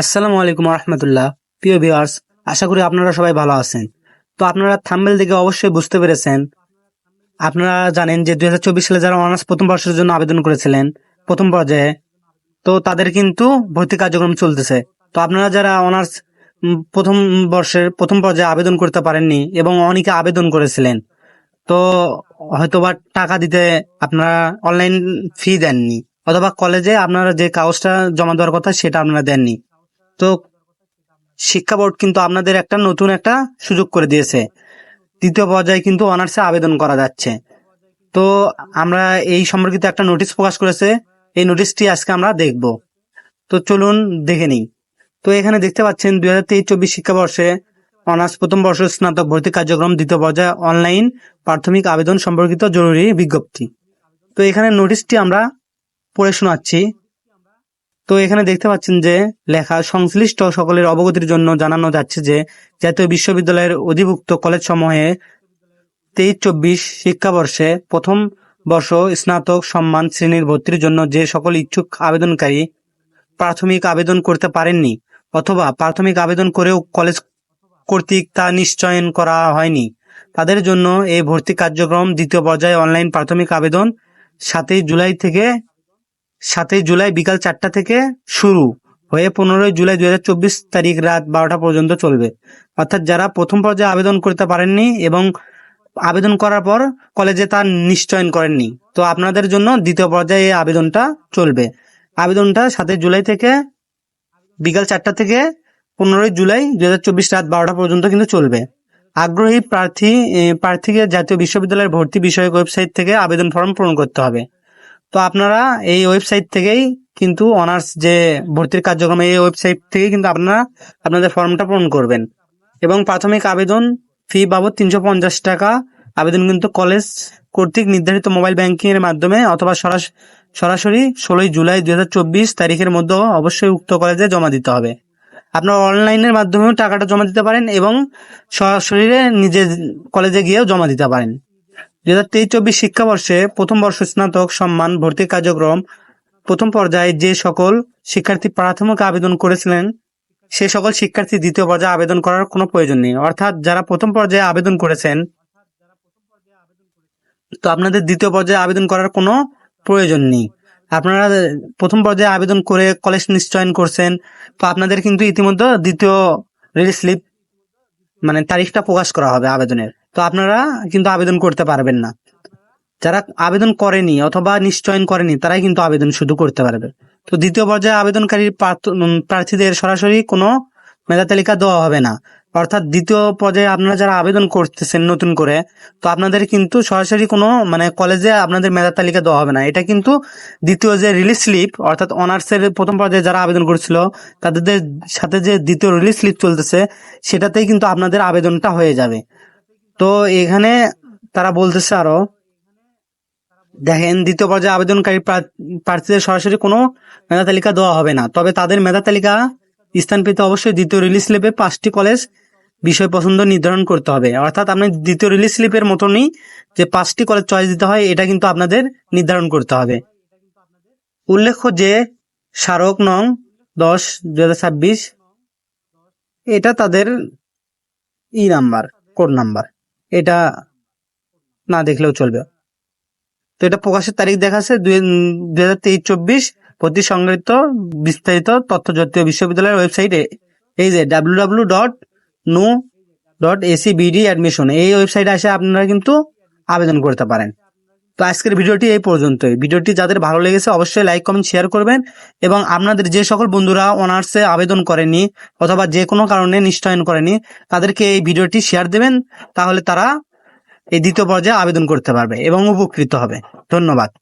আসসালামু আলাইকুম রহমতুল্লাহ প্রিয় ভিউয়ার্স, আশা করি আপনারা সবাই ভালো আছেন। তো আপনারা থাম্বেল দেখে অবশ্যই বুঝতে পেরেছেন। আপনারা জানেন যে দু হাজার চব্বিশ সালে যারা অনার্স প্রথম বর্ষের জন্য আবেদন করেছিলেন, প্রথম পর্যায়ে, তো তাদের কিন্তু ভর্তি কার্যক্রম চলতেছে। তো আপনারা যারা অনার্স প্রথম বর্ষের, প্রথম পর্যায়ে আবেদন করতে পারেননি এবং অনেকে আবেদন করেছিলেন, তো হয়তোবা টাকা দিতে আপনারা অনলাইন ফি দেননি, অথবা কলেজে আপনারা যে কাগজটা জমা দেওয়ার কথা সেটা আপনারা দেননি। তো শিক্ষা বোর্ড কিন্তু আপনাদের একটা নতুন একটা সুযোগ করে দিয়েছে। তৃতীয় পর্যায়ে কিন্তু অনার্সে আবেদন করা যাচ্ছে। তো আমরা এই সম্পর্কিত একটা নোটিশ প্রকাশ করেছে। এই নোটিশটি আজকে আমরা দেখব। তো চলুন দেখে নিই। তো এখানে দেখতে পাচ্ছেন দুই হাজার তেইশ চব্বিশ শিক্ষাবর্ষে অনার্স প্রথম বর্ষ স্নাতক ভর্তি কার্যক্রম, দ্বিতীয় পর্যায়ে অনলাইন প্রাথমিক আবেদন সম্পর্কিত জরুরি বিজ্ঞপ্তি। তো এখানে নোটিশটি আমরা পড়ে শোনাচ্ছি। তো এখানে দেখতে পাচ্ছেন যে লেখা, সংশ্লিষ্ট সকলের অবগতির জন্য জানানো যাচ্ছে যে জাতীয় বিশ্ববিদ্যালয়ের অধিভুক্ত কলেজ সমূহে তেইশ চব্বিশ শিক্ষাবর্ষে প্রথম বর্ষ স্নাতক সম্মান শ্রেণির ভর্তির জন্য যে সকল ইচ্ছুক আবেদনকারী প্রাথমিক আবেদন করতে পারেননি অথবা প্রাথমিক আবেদন করেও কলেজ কর্তৃক তা নিশ্চয়ন করা হয়নি, তাদের জন্য এই ভর্তি কার্যক্রম দ্বিতীয় পর্যায়ে অনলাইন প্রাথমিক আবেদন সাতই জুলাই থেকে সাতই জুলাই বিকাল চারটা থেকে শুরু হয়ে পনেরোই জুলাই দু হাজার চব্বিশ তারিখ রাত বারোটা পর্যন্ত চলবে। অর্থাৎ যারা প্রথম পর্যায়ে আবেদন করতে পারেননি এবং আবেদন করার পর কলেজে তার নিশ্চয়ন করেননি, তো আপনাদের জন্য দ্বিতীয় পর্যায়ে আবেদনটা চলবে। আবেদনটা সাতই জুলাই থেকে বিকাল চারটা থেকে পনেরোই জুলাই দুই হাজার চব্বিশ রাত বারোটা পর্যন্ত কিন্তু চলবে। আগ্রহী প্রার্থী প্রার্থীকে জাতীয় বিশ্ববিদ্যালয়ের ভর্তি বিষয়ক ওয়েবসাইট থেকে আবেদন ফর্ম পূরণ করতে হবে। তো আপনারা এই ওয়েবসাইট থেকেই কিন্তু অনার্স যে ভর্তির কার্যক্রম, এই ওয়েবসাইট থেকেই কিন্তু আপনারা আপনাদের ফর্মটা পূরণ করবেন। এবং প্রাথমিক আবেদন ফি বাবদ তিনশো পঞ্চাশ টাকা। আবেদন কিন্তু কলেজ কর্তৃক নির্ধারিত মোবাইল ব্যাংকিং এর মাধ্যমে অথবা সরাস- সরাসরি ষোলোই জুলাই দু হাজার চব্বিশ তারিখের মধ্যে অবশ্যই উক্ত কলেজে জমা দিতে হবে। আপনার অনলাইনের মাধ্যমেও টাকাটা জমা দিতে পারেন এবং সরাসরি নিজে কলেজে গিয়েও জমা দিতে পারেন। দুই হাজার তেইশ চব্বিশ শিক্ষাবর্ষে প্রথম বর্ষ স্নাতক সম্মান ভর্তি কার্যক্রম প্রথম পর্যায়ে যে সকল শিক্ষার্থী প্রাথমিক আবেদন করেছিলেন, সে সকল শিক্ষার্থী দ্বিতীয় পর্যায়ে আবেদন করার কোনো প্রয়োজন নেই। অর্থাৎ যারা প্রথম পর্যায়ে আবেদন করেছেন, তো আপনাদের দ্বিতীয় পর্যায়ে আবেদন করার কোনো প্রয়োজন নেই। আপনারা প্রথম পর্যায়ে আবেদন করে কলেজ নিশ্চয়ন করছেন, তো আপনাদের কিন্তু ইতিমধ্যে দ্বিতীয় রিলিজ স্লিপ মানে তারিখটা প্রকাশ করা হবে আবেদনের। তো আপনারা কিন্তু আবেদন করতে পারবেন না। যারা আবেদন করেনি অথবা নিশ্চয়ন করেনি, তারাই কিন্তু আবেদন শুধু করতে পারবে। তো দ্বিতীয় পর্যায়ে আবেদনকারী প্রার্থীদের সরাসরি কোনো মেধা তালিকা দেওয়া হবে না। অর্থাৎ দ্বিতীয় পর্যায়ে আপনারা যারা আবেদন করতেছেন নতুন করে, তো আপনাদের কিন্তু সরাসরি কোনো মানে কলেজে আপনাদের মেধা তালিকা দেওয়া হবে না। এটা কিন্তু দ্বিতীয় যে রিলিজ স্লিপ অর্থাৎ অনার্সের প্রথম পর্যায়ে যারা আবেদন করেছিল, তাদের সাথে যে দ্বিতীয় রিলিজ স্লিপ চলতেছে, সেটাতেই কিন্তু আপনাদের আবেদনটা হয়ে যাবে। তো এখানে তারা বলতেছে আরও, দেখেন, দ্বিতীয় পর্যায়ে আবেদনকারী প্রা- প্রার্থীদের সরাসরি কোনো মেধা তালিকা দেওয়া হবে না। তবে তাদের মেধা তালিকা স্থান পেতে অবশ্যই দ্বিতীয় রিলিজ স্লিপে পাঁচটি কলেজ বিষয় পছন্দ নির্ধারণ করতে হবে। অর্থাৎ আপনি দ্বিতীয় রিলিজ স্লিপের মতনই যে পাঁচটি কলেজ চয়েস দিতে হয়, এটা কিন্তু আপনাদের নির্ধারণ করতে হবে। উল্লেখ্য যে স্মারক নং দশ দু এটা তাদের ই নাম্বার, কোড নাম্বার। এটা না দেখলেও চলবে। তো এটা প্রকাশের তারিখ দেখাচ্ছে দুই হাজার তেইশ চব্বিশ প্রতি সংগৃহীত বিস্তারিত তথ্য জাতীয় বিশ্ববিদ্যালয়ের ওয়েবসাইটে। এই যে W W dot nu dot AC BD admission এই ওয়েবসাইটে এসে আপনারা কিন্তু আবেদন করতে পারেন। তো আজকের ভিডিওটি এই পর্যন্তই। ভিডিওটি যাদের ভালো লেগেছে অবশ্যই লাইক কমেন্ট শেয়ার করবেন এবং আপনাদের যে সকল বন্ধুরা অনার্সে আবেদন করেনি অথবা যে কোনো কারণে নিশ্চয়ন করেনি, তাদেরকে এই ভিডিওটি শেয়ার দেবেন, তাহলে তারা এই দ্বিতীয় পর্যায়ে আবেদন করতে পারবে এবং উপকৃত হবে। ধন্যবাদ।